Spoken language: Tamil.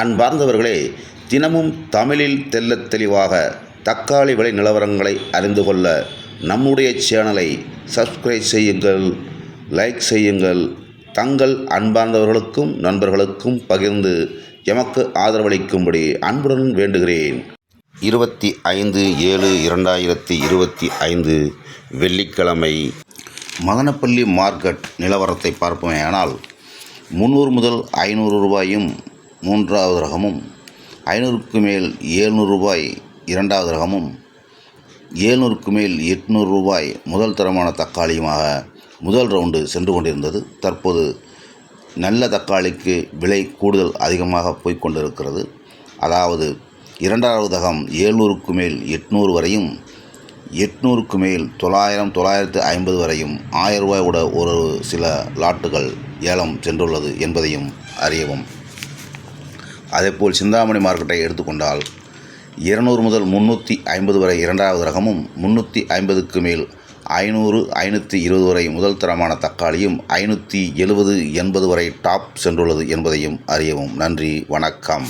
அன்பார்ந்தவர்களே தினமும் தமிழில் தெள்ளத் தெளிவாக தக்காளி விலை நிலவரங்களை அறிந்து கொள்ள நம்முடைய சேனலை சப்ஸ்கிரைப் செய்யுங்கள் லைக் செய்யுங்கள். தங்கள் அன்பார்ந்தவர்களுக்கும் நண்பர்களுக்கும் பகிர்ந்து எமக்கு ஆதரவளிக்கும்படி அன்புடன் வேண்டுகிறேன். இருபத்தி ஐந்து ஏழு இரண்டாயிரத்தி இருபத்தி ஐந்து வெள்ளிக்கிழமை மதனப்பள்ளி மார்க்கெட் நிலவரத்தை பார்ப்போமேயானால் முந்நூறு முதல் ஐநூறு ரூபாயும் மூன்றாவது ரகமும் ஐநூறுக்கு மேல் ஏழ்நூறு ரூபாய் இரண்டாவது ரகமும் ஏழ்நூறுக்கு மேல் எட்நூறு ரூபாய் முதல் தரமான தக்காளியுமாக முதல் ரவுண்டு சென்று கொண்டிருந்தது. தற்போது நல்ல தக்காளிக்கு விலை கூடுதல் அதிகமாக போய்கொண்டிருக்கிறது அதாவது இரண்டாவது ரகம் ஏழ்நூறுக்கு மேல் எட்நூறு வரையும் எட்நூறுக்கு மேல் தொள்ளாயிரம் தொள்ளாயிரத்து ஐம்பது வரையும் ஆயிரம் ரூபாய் கூட ஒரு சில லாட்டுகள் ஏலம் சென்றுள்ளது என்பதையும் அறியவும் அதேபோல் சிந்தாமணி மார்க்கெட்டை எடுத்துக்கொண்டால் இருநூறு முதல் முந்நூற்றி ஐம்பது வரை இரண்டாவது ரகமும் முந்நூற்றி ஐம்பதுக்கு மேல் ஐநூறு ஐநூற்றி இருபது வரை முதல் தரமான தக்காளியும் ஐநூற்றி எழுபது எண்பது வரை டாப் சென்றுள்ளது என்பதையும் அறியவும். நன்றி வணக்கம்.